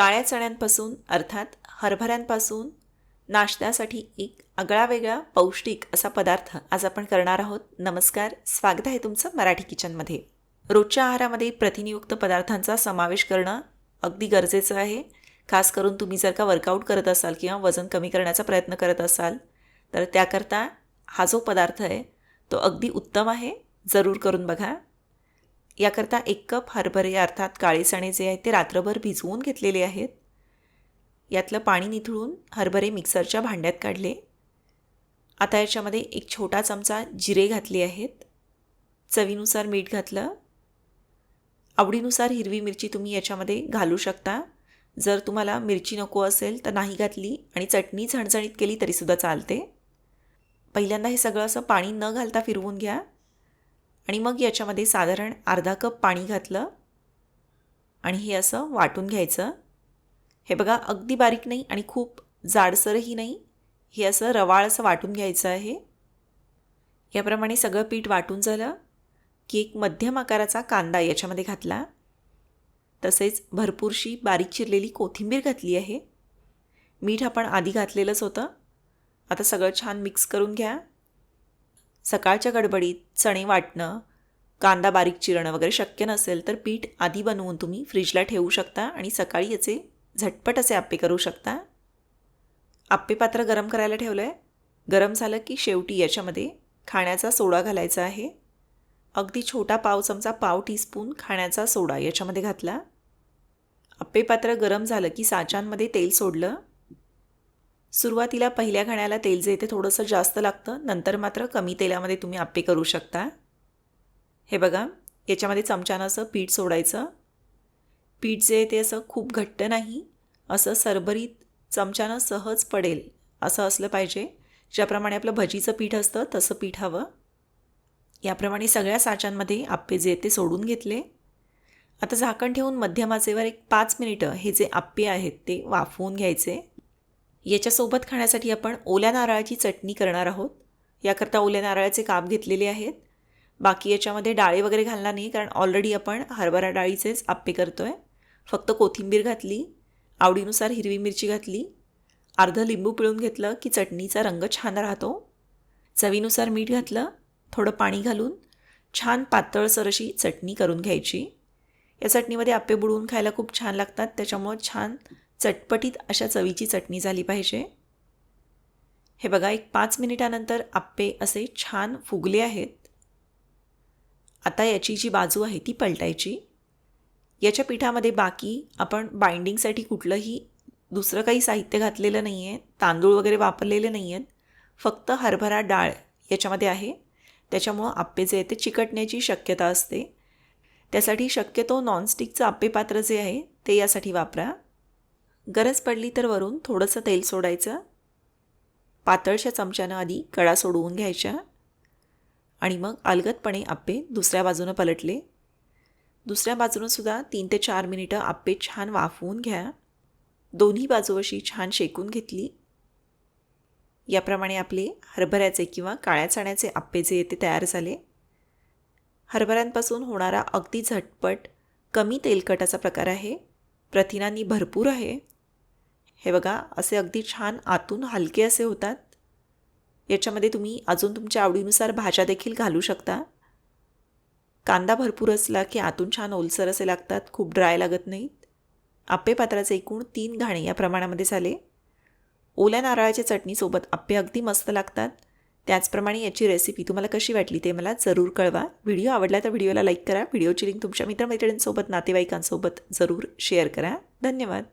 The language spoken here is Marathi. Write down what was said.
काळ्या चण्यांपासून अर्थात हरभऱ्यांपासून नाश्त्यासाठी एक आगळावेगळा पौष्टिक असा पदार्थ आज आपण करणार आहोत. नमस्कार स्वागत आहे तुमचं मराठी किचनमध्ये. रोजच्या आहारामध्ये प्रथिनयुक्त पदार्थांचा समावेश करणं अगदी गरजेचं आहे. खास करून तुम्ही जर का वर्कआउट करत असाल किंवा वजन कमी करण्याचा प्रयत्न करत असाल तर त्याकरता हा जो पदार्थ आहे तो अगदी उत्तम आहे. जरूर करून बघा. याकरता एक कप हरभरे अर्थात काळे चणे जे आहेत ते रात्रभर भिजवून घेतलेले आहेत. यातलं पाणी निथळून हरभरे मिक्सरच्या भांड्यात काढले. आता याच्यामध्ये एक छोटा चमचा जिरे घातले आहेत. चवीनुसार मीठ घातलं. आवडीनुसार हिरवी मिरची तुम्ही याच्यामध्ये घालू शकता. जर तुम्हाला मिरची नको असेल तर नाही घातली आणि चटणी झणझणीत केली तरीसुद्धा चालते. पहिल्यांदा हे सगळं असं पाणी न घालता फिरवून घ्या. आणि मग याच्यामध्ये साधारण अर्धा कप पाणी घातलं. आणि हे असं वाटून घ्यायचं. हे बघा अगदी बारीक नाही आणि खूप जाडसरही नाही. हे असं रवाळ असं वाटून घ्यायचं आहे. याप्रमाणे सगळं पीठ वाटून झालं की एक मध्यम आकाराचा कांदा याच्यामध्ये घातला. तसेच भरपूरशी बारीक चिरलेली कोथिंबीर घातली आहे. मीठ आपण आधी घातलेलंच होतं. आता सगळं छान मिक्स करून घ्या. सकाळच्या गडबडीत चणे वाटणं कांदा बारीक चिरणं वगैरे शक्य नसेल तर पीठ आधी बनवून तुम्ही फ्रीजला ठेवू शकता आणि सकाळी याचे झटपट असे आप्पे करू शकता. आप्पे पात्र गरम करायला ठेवलं आहे गरम झालं की शेवटी याच्यामध्ये खाण्याचा सोडा घालायचा आहे. अगदी छोटा पाव चमचा पाव टीस्पून खाण्याचा सोडा याच्यामध्ये घातला. आप्पे पात्र गरम झालं की साचांमध्ये तेल सोडलं. सुरुवातीला पहिल्या घाण्याला तेल जे ते थोडंसं जास्त लागतं. नंतर मात्र कमी तेलामध्ये तुम्ही आप्पे करू शकता. हे बघा याच्यामध्ये चमच्यानं असं पीठ सोडायचं. पीठ जे ते असं खूप घट्ट नाही असं सरभरीत चमच्यानं सहज पडेल असं असलं पाहिजे. ज्याप्रमाणे आपलं भजीचं पीठ असतं तसं पीठ हवं. याप्रमाणे सगळ्या साच्यांमध्ये आप्पे जे ते सोडून घेतले. आता झाकण ठेवून मध्यमाचेवर एक पाच मिनिटं हे जे आप्पे आहेत ते वाफवून घ्यायचे. याच्यासोबत खाण्यासाठी आपण ओल्या नारळाची चटणी करणार आहोत. याकरता ओल्या नारळाचे काप घेतलेले आहेत. बाकी याच्यामध्ये डाळे वगैरे घालणार नाही कारण ऑलरेडी आपण हरभरा डाळीचेच आप्पे करतो आहे फक्त कोथिंबीर घातली आवडीनुसार हिरवी मिरची घातली अर्धं लिंबू पिळून घेतलं की चटणीचा रंग छान राहतो. चवीनुसार मीठ घातलं थोडं पाणी घालून छान पातळसर अशी चटणी करून घ्यायची. या चटणीमध्ये आप्पे बुडवून खायला खूप छान लागतात त्याच्यामुळं छान चटपटीत अशा चवीची चटणी झाली पाहिजे. हे बघा एक पाच मिनिटानंतर आप्पे असे छान फुगले आहेत. आता याची जी बाजू आहे ती पलटायची. याच्या पिठामध्ये बाकी आपण बाइंडिंगसाठी कुठलंही दुसरं काही साहित्य घातलेलं नाही आहे तांदूळ वगैरे वापरलेले नाही आहेत फक्त हरभरा डाळ याच्यामध्ये आहे. त्याच्यामुळं आप्पे जे आहे ते चिकटण्याची शक्यता असते. त्यासाठी शक्यतो नॉनस्टिकचं आप्पे पात्र जे आहे ते यासाठी वापरा. गरज पडली तर वरून थोडंसं तेल सोडायचं. पातळशा चमच्यानं आधी कडा सोडवून घ्यायच्या. आणि मग अलगदपणे आप्पे दुसऱ्या बाजूनं पलटले. दुसऱ्या बाजूनं सुद्धा तीन ते चार मिनिटं आप्पे छान वाफवून घ्या. दोन्ही बाजू अशी छान शेकून घेतली. याप्रमाणे आपले हरभऱ्याचे किंवा काळ्या चण्याचे आप्पे जे ते तयार झाले. हरभऱ्यांपासून होणारा अगदी झटपट कमी तेलकटाचा प्रकार आहे. प्रथिनांनी भरपूर आहे. हे बघा असे अगदी छान आतून हलके असे होतात. याच्यामध्ये तुम्ही अजून तुमच्या आवडीनुसार भाज्या देखील घालू शकता. कांदा भरपूर असला की आतून छान ओलसर असे लागतात खूप ड्राय लागत नाहीत. आप्पे पात्राचे एकूण तीन घाणे या प्रमाणामध्ये झाले. ओल्या नारळाच्या चटणीसोबत आप्पे अगदी मस्त लागतात. त्याचप्रमाणे याची रेसिपी तुम्हाला कशी वाटली ते मला जरूर कळवा. व्हिडिओ आवडला तर व्हिडिओला लाईक करा. व्हिडिओची लिंक तुमच्या मित्रमैत्रिणींसोबत नातेवाईकांसोबत जरूर शेअर करा. धन्यवाद.